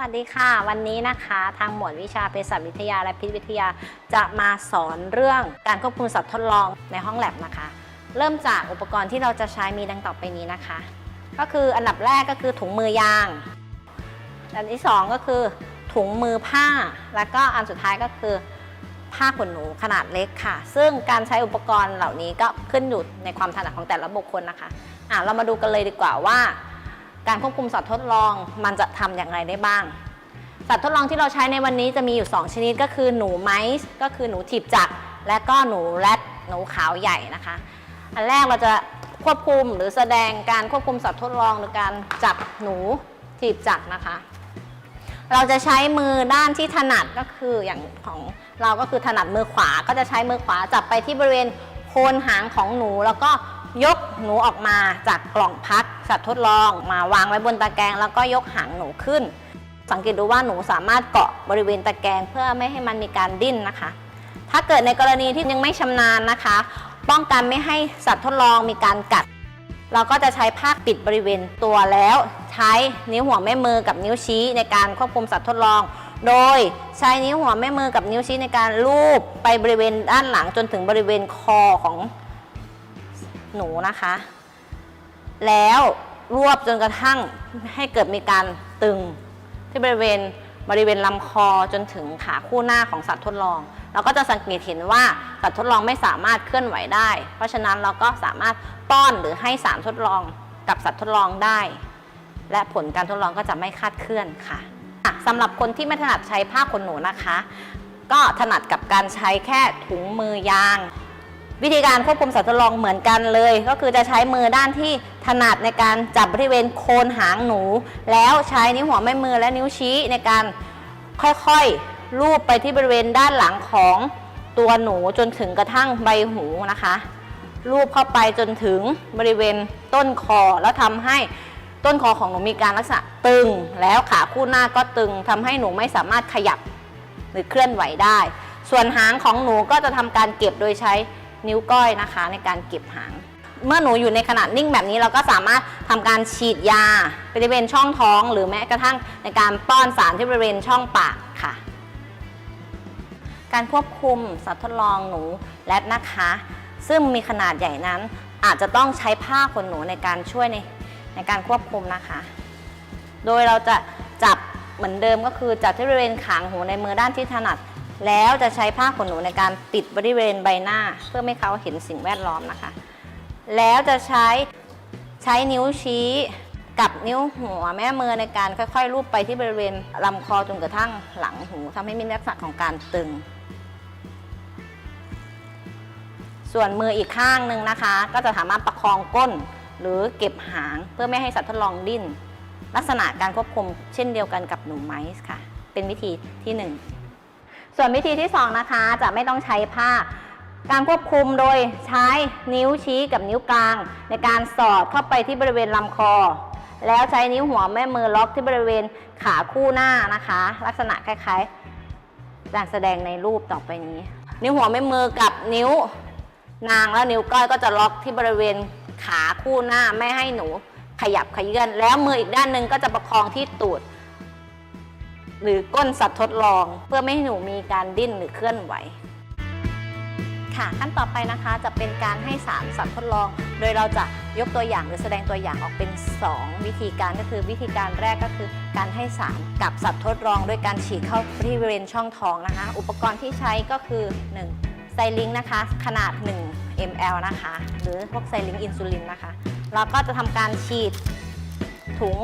วัสดีค่ะ วันนี้นะคะทางหมวดวิชาเภสัชวิทยาและพิษวิทยาจะมาสอนเรื่องการควบคุมสัตว์ทดลองในห้องแลบนะคะ เริ่มจากอุปกรณ์ที่เราจะใช้มีดังต่อไปนี้นะคะ ก็คืออันดับแรกก็คือถุงมือยาง อันที่สองก็คือถุงมือผ้า แล้วก็อันสุดท้ายก็คือผ้าขนหนูขนาดเล็กค่ะ ซึ่งการใช้อุปกรณ์เหล่านี้ก็ขึ้นอยู่ในความถนัดของแต่ละบุคคลนะคะอะเรามาดูกันเลยดีกว่าว่า การควบคุมสัตว์ทดลองมันจะทำอย่างไรได้บ้าง สัตว์ทดลองที่เราใช้ในวันนี้จะมีอยู่ 2 ชนิดก็คือหนูไม้ก็คือหนูถีบจักรและก็หนูแรดหนูขาวใหญ่นะคะ อันแรกเราจะควบคุมหรือแสดงการควบคุมสัตว์ทดลองหรือการจับหนูถีบจักรนะคะ เราจะใช้มือด้านที่ถนัดก็คืออย่างของเราก็คือถนัดมือขวาก็จะใช้มือขวาจับไปที่บริเวณโคนหางของหนูแล้วก็ ยกหนูออกมาจากกล่องพักสัตว์ทดลองมาวางไว้บนตะแกรงแล้วก็ยกหางหนูขึ้น สังเกตดูว่าหนูสามารถเกาะบริเวณตะแกรงเพื่อไม่ให้มันมีการดิ้นนะคะ ถ้าเกิดในกรณีที่ยังไม่ชำนาญนะคะ ป้องกันไม่ให้สัตว์ทดลองมีการกัด เราก็จะใช้ผ้าปิดบริเวณตัวแล้ว ใช้นิ้วหัวแม่มือกับนิ้วชี้ในการควบคุมสัตว์ทดลอง โดยใช้นิ้วหัวแม่มือกับนิ้วชี้ในการลูบไปบริเวณด้านหลังจนถึงบริเวณคอของ หนูนะคะ แล้วรวบจนกระทั่งให้เกิดมีการตึงที่บริเวณบริเวณลำคอจนถึงขาคู่หน้าของสัตว์ทดลอง เราก็จะสังเกตเห็นว่าสัตว์ทดลองไม่สามารถเคลื่อนไหวได้ เพราะฉะนั้นเราก็สามารถป้อนหรือให้สารทดลองกับสัตว์ทดลองได้ และผลการทดลองก็จะไม่คาดเคลื่อนค่ะสำหรับคนที่ไม่ถนัดใช้ผ้าขนหนูนะคะ ก็ถนัดกับการใช้แค่ถุงมือยาง วิธีการควบคุมสัตว์ทดลองเหมือนกันเลย ก็คือจะใช้มือด้านที่ถนัดในการจับบริเวณโคนหางหนู แล้วใช้นิ้วหัวแม่มือและนิ้วชี้ในการค่อยๆลูบไปที่บริเวณด้านหลังของตัวหนูจนถึงกระทั่งใบหูนะคะลูบเข้าไปจนถึงบริเวณต้นคอแล้วทำให้ต้นคอของหนูมีการลักษณะตึง แล้วขาคู่หน้าก็ตึงทำให้หนูไม่สามารถขยับหรือเคลื่อนไหวได้ ส่วนหางของหนูก็จะทำการเก็บโดยใช้ นิ้วก้อยนะคะ ในการเก็บหาง เมื่อหนูอยู่ในขนาดนิ่งแบบนี้เราก็สามารถทำการฉีดยาบริเวณช่องท้อง หรือแม้กระทั่งในการป้อนสารที่บริเวณช่องปากค่ะ การควบคุมสัตว์ทดลองหนูแรดนะคะ ซึ่งมีขนาดใหญ่นั้น อาจจะต้องใช้ผ้าขนหนูในการช่วยในในการควบคุมนะคะ โดยเราจะจับเหมือนเดิมก็คือจับที่บริเวณขางหูในมือด้านที่ถนัด แล้วจะใช้ผ้าขนหนูในการปิดบริเวณใบหน้า เพื่อไม่ให้เขาเห็นสิ่งแวดล้อมนะคะ แล้วจะใช้ใช้นิ้วชี้กับนิ้วหัวแม่มือในการค่อยๆลูบไปที่บริเวณลำคอจนกระทั่งหลังหูทำให้มีลักษณะของการตึง ส่วนมืออีกข้างหนึ่งนะคะ ก็จะสามารถประคองก้นหรือเก็บหางเพื่อไม่ให้สัตว์ทดลองดิ้น ลักษณะการควบคุมเช่นเดียวกันกับหนูไม้ค่ะ เป็นวิธีที่หนึ่ง ส่วนวิธีที่ 2 นะคะจะไม่ต้องใช้ผ้า การควบคุมโดยใช้นิ้วชี้กับนิ้วกลาง ในการสอดเข้าไปที่บริเวณลำคอ แล้วใช้นิ้วหัวแม่มือล็อกที่บริเวณขาคู่หน้านะคะ ลักษณะคล้ายๆการแสดงในรูปต่อไปนี้ นิ้วหัวแม่มือกับนิ้วนางและนิ้วก้อยก็จะล็อกที่บริเวณขาคู่หน้าไม่ให้หนูขยับขยื่นแล้วมืออีกด้านหนึ่งก็จะประคองที่ตูด หรือก้นสัตว์ทดลอง เพื่อไม่ให้หนูมีการดิ้นหรือเคลื่อนไหวค่ะขั้นต่อไปนะคะจะเป็นการให้สารสัตว์ทดลอง โดยเราจะยกตัวอย่างหรือแสดงตัวอย่างออกเป็น 2 วิธีการก็คือวิธีการแรกก็คือ การให้สารกับสัตว์ทดลอง ด้วยการฉีดเข้าที่บริเวณช่องท้องนะคะ อุปกรณ์ที่ใช้ก็คือ 1. ไซลิงนะคะ ขนาด 1 ml นะคะ หรือพวกไซลิงอินซูลินนะคะ เราก็จะทำการฉีดถุง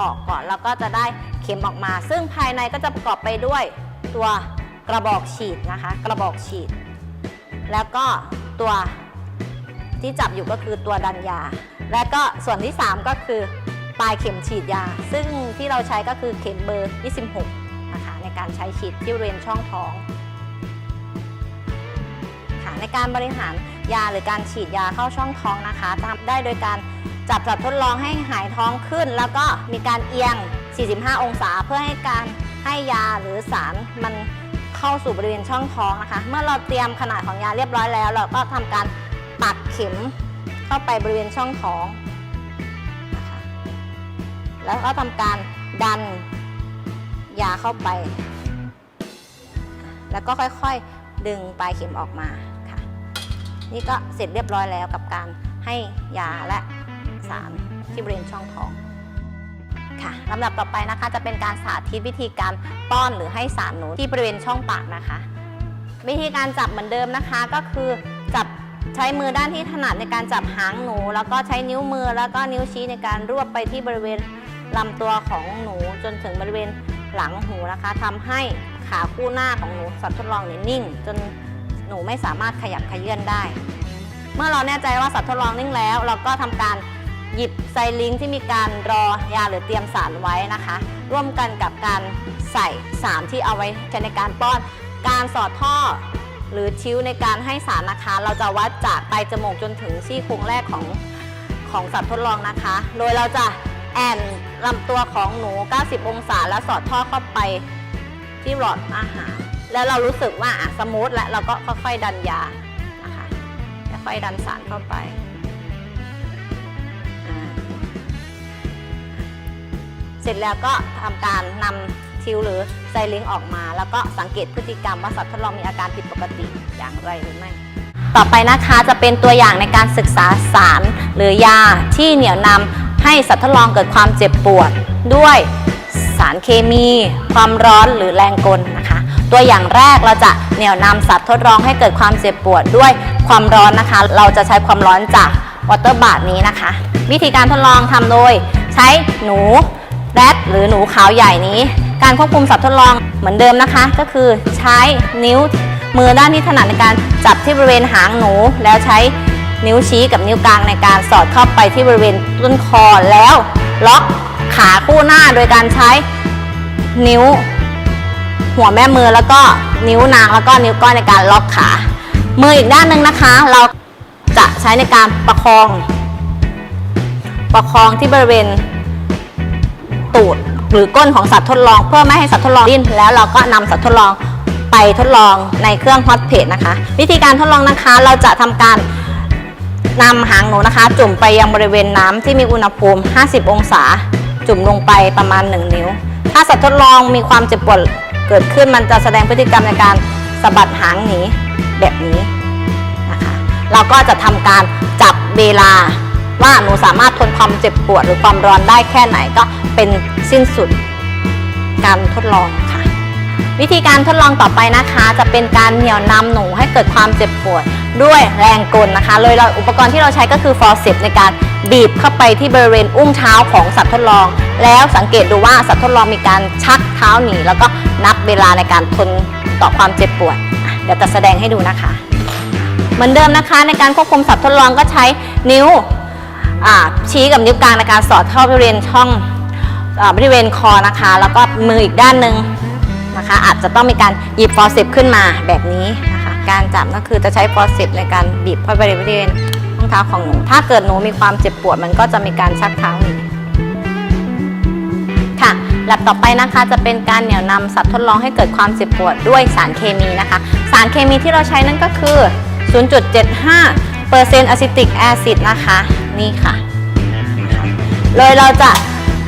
ออกก่อน แล้วก็จะได้ เข็มออกมา ซึ่งภายในก็จะประกอบไปด้วยตัวกระบอกฉีดนะคะ กระบอกฉีด แล้วก็ตัวที่จับอยู่ก็คือตัวดันยา และก็ส่วนที่ 3 ก็คือปลายเข็มฉีดยา ซึ่งที่เราใช้ก็คือเข็มเบอร์ 26 นะคะ ในการใช้ฉีดที่บริเวณช่องท้องค่ะในการบริหารยาหรือการฉีดยาเข้าช่องท้องนะคะทำได้โดยการจับสัตว์ทดลองให้หายท้องขึ้น แล้วก็มีการเอียง 45 องศาเพื่อให้การให้ยาหรือสารมันเข้าสู่บริเวณช่องท้องนะคะ เมื่อเราเตรียมขนาดของยาเรียบร้อยแล้ว เราก็ทำการปักเข็มเข้าไปบริเวณช่องท้องนะคะแล้วก็ทำการดันยาเข้าไป แล้วก็ค่อยๆดึงปลายเข็มออกมาค่ะ นี่ก็เสร็จเรียบร้อยแล้วกับการให้ยาและสารที่บริเวณช่องท้อง ค่ะลำดับต่อไปนะคะ จะเป็นการสาธิตวิธีการป้อนหรือให้สารหนูที่บริเวณช่องปากนะคะ วิธีการจับเหมือนเดิมนะคะ ก็คือจับใช้มือด้านที่ถนัดในการจับหางหนู แล้วก็ใช้นิ้วมือแล้วก็นิ้วชี้ในการรวบไปที่บริเวณลำตัวของหนูจนถึงบริเวณหลังหูนะคะทำให้ขาคู่หน้าของหนูสัตว์ทดลองนิ่ง จนหนูไม่สามารถขยับขยื่นได้ เมื่อเราแน่ใจว่าสัตว์ทดลองนิ่งแล้ว เราก็ทำการ หยิบไซลิงที่มีการรอยาหรือเตรียมสารไว้นะคะ ร่วมกันกับการใส่สารที่เอาไว้ใช้ในการป้อน การสอดท่อหรือชิ้วในการให้สารนะคะ เราจะวัดจากปลายจมูกจนถึงซี่โครงแรกของของสัตว์ทดลองนะคะ โดยเราจะแอนลำตัวของหนู 90 องศา แล้วสอดท่อเข้าไปที่หลอดอาหาร แล้วเรารู้สึกว่าสมูทและเราก็ค่อยๆดันยานะคะค่อยๆดันสารเข้าไป เสร็จแล้วก็ทำการนำทิวหรือไซลิงออกมา แล้วก็สังเกตพฤติกรรมว่าสัตว์ทดลองมีอาการผิดปกติอย่างไรหรือไม่ ต่อไปนะคะจะเป็นตัวอย่างในการศึกษาสารหรือยาที่เหนี่ยวนำให้สัตว์ทดลองเกิดความเจ็บปวดด้วยสารเคมี ความร้อนหรือแรงกลนะคะ ตัวอย่างแรกเราจะเหนี่ยวนำสัตว์ทดลองให้เกิดความเจ็บปวดด้วยความร้อนนะคะ เราจะใช้ความร้อนจากวอเตอร์บาร์นี้นะคะ วิธีการทดลองทำโดยใช้หนู แรดหรือหนูขาวใหญ่นี้ การควบคุมสัตว์ทดลองเหมือนเดิมนะคะ ก็คือใช้นิ้วมือด้านที่ถนัดในการจับที่บริเวณหางหนู แล้วใช้นิ้วชี้กับนิ้วกลางในการสอดเข้าไปที่บริเวณต้นคอแล้วล็อกขาคู่หน้าโดยการใช้นิ้ว หัวแม่มือแล้วก็นิ้วนางแล้วก็นิ้วก้อยในการล็อกขา มืออีกด้านหนึ่งนะคะ เราจะใช้ในการประคอง ประคองที่บริเวณ ตูด หรือก้นของสัตว์ทดลอง เพื่อไม่ให้สัตว์ทดลองดิ้นแล้วเราก็นำสัตว์ทดลองไปทดลองในเครื่องฮอตเพจนะคะ วิธีการทดลองนะคะเราจะทำการนำหางหนูนะคะ จุ่มไปยังบริเวณน้ำที่มีอุณหภูมิ 50 องศา จุ่มลงไปประมาณ 1 นิ้ว ถ้าสัตว์ทดลองมีความเจ็บปวดเกิดขึ้นมันจะแสดงพฤติกรรมในการสะบัดหางหนีแบบนี้นะคะ เราก็จะทำการจับเวลา ว่าหนูสามารถทนความเจ็บปวดหรือความร้อนได้แค่ไหนก็เป็นสิ้นสุดการทดลองค่ะ วิธีการทดลองต่อไปนะคะ จะเป็นการเหนี่ยวนำหนูให้เกิดความเจ็บปวดด้วยแรงกลนะคะ เลยเราอุปกรณ์ที่เราใช้ก็คือฟอร์เซปในการบีบเข้าไปที่บริเวณอุ้งเท้าของสัตว์ทดลอง แล้วสังเกตดูว่าสัตว์ทดลองมีการชักเท้าหนีแล้วก็นับเวลาในการทนต่อความเจ็บปวด เดี๋ยวจะแสดงให้ดูนะคะ เหมือนเดิมนะคะในการควบคุมสัตว์ทดลองก็ใช้นิ้ว ชี้กับนิ้วกลางในการสอดเข้าบริเวณช่องอบริเวณคอนะคะ แล้วก็มืออีกด้านหนึ่งนะคะ อาจจะต้องมีการหยิบฟอร์เซปขึ้นมาแบบนี้นะคะ การจับก็คือจะใช้ฟอร์เซปในการบีบเข้าไปในบริเวณข้อเท้าของหนู ถ้าเกิดหนูมีความเจ็บปวดมันก็จะมีการชักเท้าหนีค่ะหลับต่อไปนะคะจะเป็นการเหนี่ยวนำสัตว์ทดลองให้เกิดความเจ็บปวดด้วยสารเคมีนะคะ สารเคมีที่เราใช้นั่นก็คือ 0.75 เปอร์เซ็นต์อะซิติกแอซิดนะคะ นี่ค่ะนะคะเลยเราจะ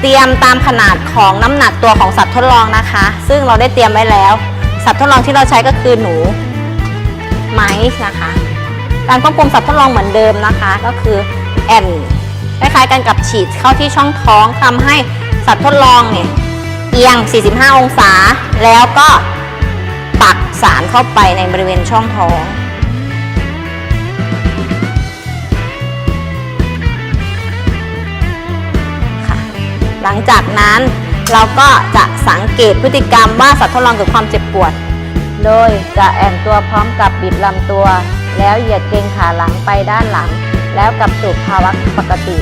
เตรียมตามขนาดของน้ำหนักตัวของสัตว์ทดลองนะคะ ซึ่งเราได้เตรียมไว้แล้ว สัตว์ทดลองที่เราใช้ก็คือหนูไม้นะคะ การควบคุมสัตว์ทดลองเหมือนเดิมนะคะ ก็คือแอนคล้ายๆกันกับฉีดเข้าที่ช่องท้องทำให้สัตว์ทดลองเนี่ยเอียง 45 องศา แล้วก็ปักสารเข้าไปในบริเวณช่องท้อง ลังจากนั้นเราก็จะสังเกตพฤติกรรมว่าสัตว์ทดลองเกิดความเจ็บปวด โดยจะแอนตัวพร้อมกับบิดลำตัว แล้วเหยียดเกรงขาหลังไปด้านหลัง แล้วกลับสู่ภาวะปกติ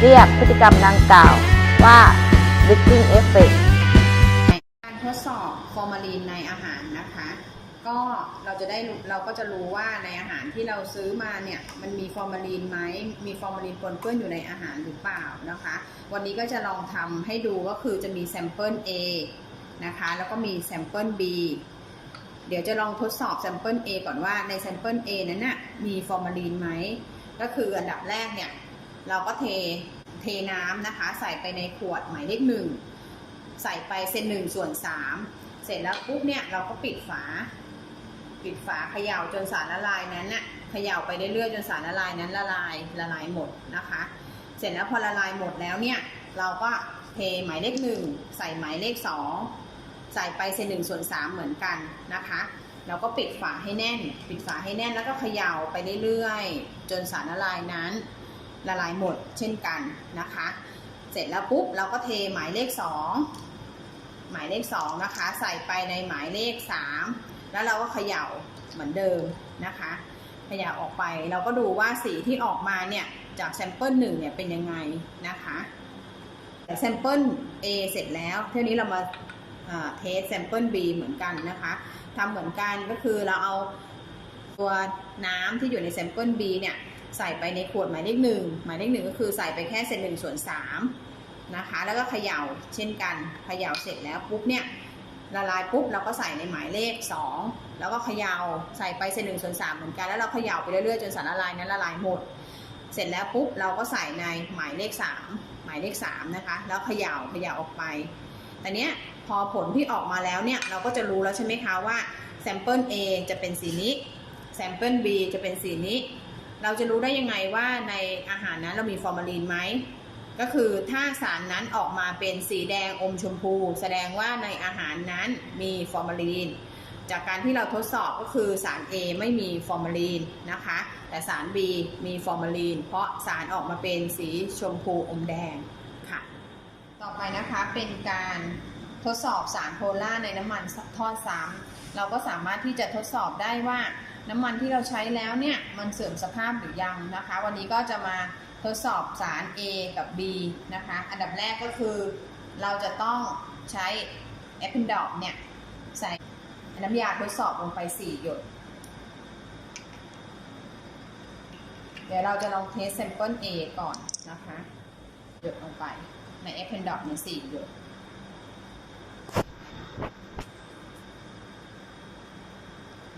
เรียกพฤติกรรมดังกล่าวว่า lifting Effect ก็เราจะได้เราก็จะรู้ว่าในอาหารที่เราซื้อมาเนี่ยมันมีฟอร์มาลีนไหมมีฟอร์มาลีนปนเปื้อนอยู่ในอาหารหรือเปล่านะคะ วันนี้ก็จะลองทำให้ดูก็คือจะมีแซมเปิล A นะคะแล้วก็มีแซมเปิล B เดี๋ยวจะลองทดสอบแซมเปิล A ก่อนว่าในแซมเปิล A นั้นน่ะมีฟอร์มาลีนไหมก็คืออันดับแรกเนี่ยเราก็เทเทน้ำนะคะ ใส่ไปในขวดหมายเลขหนึ่งใส่ไปเซนหนึ่งส่วนสามเสร็จแล้วปุ๊บเนี่ยเราก็ปิดฝา ปิดฝาเขย่าจนสารละลายนั้นน่ะเขย่าไปเรื่อยๆจนสารละลายนั้นละลายละลายหมดนะคะ เสร็จแล้วพอละลายหมดแล้วเนี่ยเราก็เทหมายเลขหนึ่งใส่หมายเลขสองใส่ไปเซนหนึ่งส่วนสามเหมือนกันนะคะเราก็ปิดฝาให้แน่น ปิดฝาให้แน่นแล้วก็เขย่าไปเรื่อยๆจนสารละลายนั้นละลายหมดเช่นกันนะคะ เสร็จแล้วปุ๊บเราก็เทหมายเลขสองหมายเลขสองนะคะใส่ไปในหมายเลขสาม แล้วเราก็เขย่าเหมือนเดิมนะคะเขย่าออกไปเราก็ดูว่าสีที่ออกมาเนี่ยจากแซมเปิลหนึ่งเนี่ยเป็นยังไงนะคะแต่แซมเปิล A เสร็จแล้ว เที่ยวนี้เรามาเทสแซมเปิล B เหมือนกันนะคะทำเหมือนกันก็คือเราเอาตัวน้ำที่อยู่ในแซมเปิล B เนี่ยใส่ไปในขวดหมายเลขหนึ่งหมายเลขหนึ่งก็คือใส่ไปแค่เศษหนึ่งส่วนสามนะคะแล้วก็เขย่าเช่นกันเขย่าเสร็จแล้วปุ๊บเนี่ย ละลายปุ๊บเราก็ใส่ในหมายเลขสองแล้วก็เขย่าใส่ไปเศษหนึ่งส่วนสามเหมือนกันแล้วเราเขย่าไปเรื่อยๆจนสารละลายนั้นละลายหมด เสร็จแล้วปุ๊บเราก็ใส่ในหมายเลขสามหมายเลขสามนะคะแล้วเขย่าเขย่าออกไป แต่เนี้ยพอผลที่ออกมาแล้วเนี่ยเราก็จะรู้แล้วใช่ไหมคะว่าแซมเปิล A จะเป็นสีนี้แซมเปิล B จะเป็นสีนี้ เราจะรู้ได้ยังไงว่าในอาหารนั้นเรามีฟอร์มาลีนไหม ก็คือถ้าสารนั้นออกมาเป็นสีแดงอมชมพู แสดงว่าในอาหารนั้นมีฟอร์มาลีน จากการที่เราทดสอบก็คือสาร A ไม่มีฟอร์มาลีนนะคะ แต่สาร B มีฟอร์มาลีน เพราะสารออกมาเป็นสีชมพูอมแดงค่ะ ต่อไปนะคะเป็นการทดสอบสารโพล่าในน้ำมันทอดซ้ำเราก็สามารถที่จะทดสอบได้ว่าน้ำมันที่เราใช้แล้วเนี่ยมันเสื่อมสภาพหรือยังนะคะ วันนี้ก็จะมา ทดสอบสาร A กับ B นะคะ อันดับแรกก็คือเราจะต้องใช้แอปเปิลดอกเนี่ย ใส่น้ำยาทดสอบลงไป 4 หยด เดี๋ยวเราจะลองเทสแซมเปิล A ก่อนนะคะ หยดลงไปในแอปเปิลดอกเนี่ย4หยด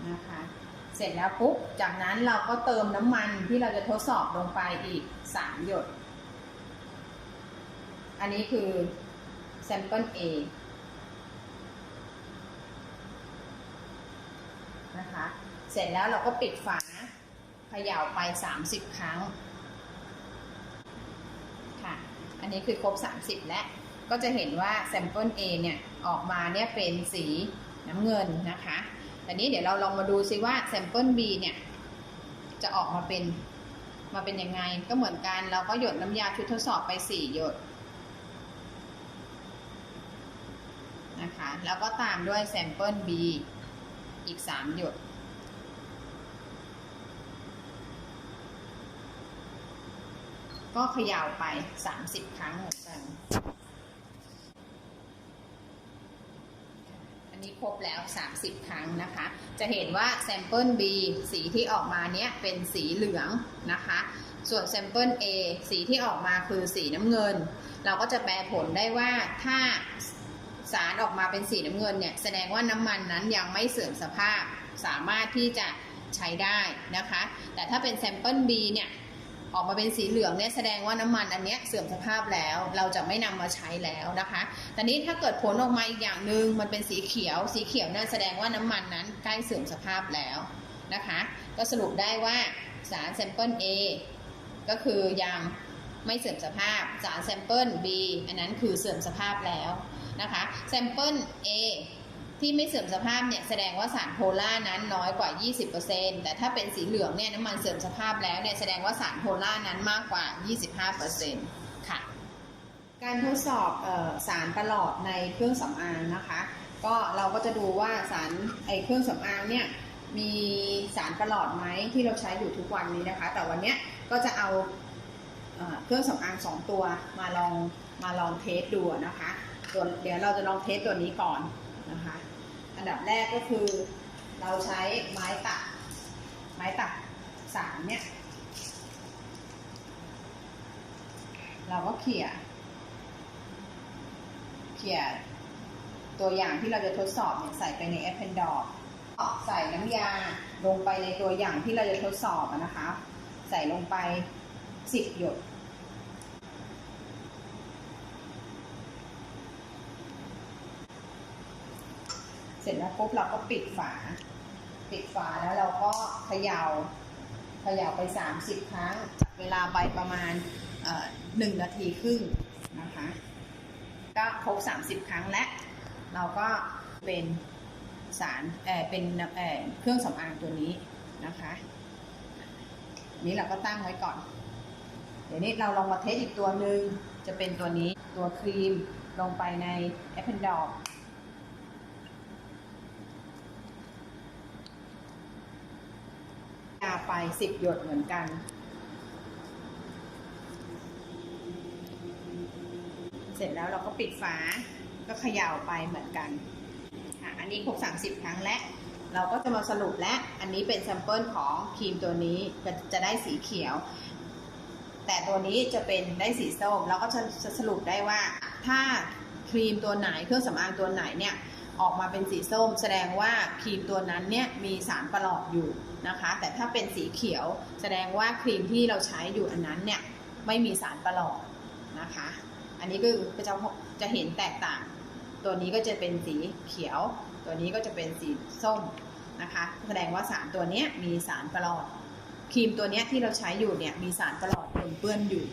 นะคะ เสร็จแล้วปุ๊บ จากนั้นเราก็เติมน้ำมันที่เราจะทดสอบลงไปอีก 3 หยด อันนี้คือ sample A นะคะ เสร็จแล้วเราก็ปิดฝาเขย่าไป 30 ครั้ง ค่ะ อันนี้คือครบ 30 แล้วก็จะเห็นว่า sample A เนี่ย ออกมาเนี่ยเป็นสีน้ำเงินนะคะ แต่นี้เดี๋ยวเราลองมาดูซิว่าแซมเปิล B เนี่ยจะออกมาเป็นมาเป็นยังไง ก็เหมือนกันเราก็หยดน้ำยาชุดทดสอบไป 4 หยดนะคะแล้วก็ตามด้วยแซมเปิล B อีก 3 หยดก็เขย่าไป 30 ครั้งเหมือนกัน นี้ครบแล้ว 30 ครั้งนะคะ จะเห็นว่าแซมเปิล B สีที่ออกมาเนี้ยเป็นสีเหลืองนะคะ ส่วนแซมเปิล A สีที่ออกมาคือสีน้ำเงิน เราก็จะแปลผลได้ว่าถ้าสารออกมาเป็นสีน้ำเงินเนี่ยแสดงว่าน้ำมันนั้นยังไม่เสื่อมสภาพสามารถที่จะใช้ได้นะคะ แต่ถ้าเป็นแซมเปิล B เนี่ย ออกมาเป็นสีเหลืองเนี่ยแสดงว่าน้ำมันอันเนี้ยเสื่อมสภาพแล้ว เราจะไม่นำมาใช้แล้วนะคะแต่นี้ถ้าเกิดผลออกมาอีกอย่างหนึ่งมันเป็นสีเขียว สีเขียวนั่นแสดงว่าน้ำมันนั้นใกล้เสื่อมสภาพแล้วนะคะ ก็สรุปได้ว่าสารแซมเปิล A ก็คือยังไม่เสื่อมสภาพ สารแซมเปิล B อันนั้นคือเสื่อมสภาพแล้วนะคะแซมเปิล A ที่ไม่เสื่อมสภาพเนี่ยแสดงว่าสารโพล่านั้นน้อยกว่า 20%แต่ถ้าเป็นสีเหลืองเนี่ยน้ำมันเสื่อมสภาพแล้วเนี่ยแสดงว่าสารโพล่านั้นมากกว่า 25%ค่ะ การทดสอบออสารประหลอดในเครื่องสำอางนะคะ ก็เราก็จะดูว่าสารไอเครื่องสำอางเนี่ยมีสารประหลอดไหมที่เราใช้อยู่ทุกวันนี้นะคะ แต่วันนี้ก็จะเอาเอเครื่องสำอางสองตัวมาลองมาลองเทสดูนะคะตัวเดี๋ยวเราจะลองเทสตัวนี้ก่อน นะคะ อันดับแรกก็คือเราใช้ไม้ตัก ไม้ตักสารเนี่ย เราก็เขี่ย เขี่ยตัวอย่างที่เราจะทดสอบเนี่ยใส่ไปในแอปเพนดอร์ใส่น้ำยาลงไปในตัวอย่างที่เราจะทดสอบนะคะ ใส่ลงไป 10 หยด เสร็จแล้วปุ๊บเราก็ปิดฝา ปิดฝาแล้วเราก็เขยา่าเขย่าไป 30 ครั้งเวลาไปประมาณหนึ่งนาทีครึ่งนะคะก็ครบ 30 ครั้งและ เราก็เป็นสารเออเป็นเออเครื่องสำอางตัวนี้นะคะนนี้เราก็ตั้งไว้ก่อน เดี๋ยวนี้เราลองมาเทสอีกตัวหนึ่งจะเป็นตัวนี้ตัวครีมลงไปในแอปเปิลดอก ยาไป10หยดเหมือนกัน เสร็จแล้วเราก็ปิดฝาก็เขย่าไปเหมือนกันอันนี้ครบ30 ครั้งและ เราก็จะมาสรุปและอันนี้เป็นแซมเปิลของครีมตัวนี้จะได้สีเขียว แต่ตัวนี้จะเป็นได้สีส้มเราก็จะจะสรุปได้ว่า ถ้าครีมตัวไหนเครื่องสำอางตัวไหนเนี่ยออกมาเป็นสีส้ม แสดงว่าครีมตัวนั้นเนี่ยมีสารประหลอดอยู่ นะคะ แต่ถ้าเป็นสีเขียวแสดงว่าครีมที่เราใช้อยู่อันนั้นเนี่ยไม่มีสารประหลอดนะคะ อันนี้ก็จะจะเห็นแตกต่าง ตัวนี้ก็จะเป็นสีเขียว ตัวนี้ก็จะเป็นสีส้มนะคะ แสดงว่าสารตัวนี้มีสารประหลอด ครีมตัวนี้ที่เราใช้อยู่เนี่ยมีสารประหลอดปนเปื้อนอยู่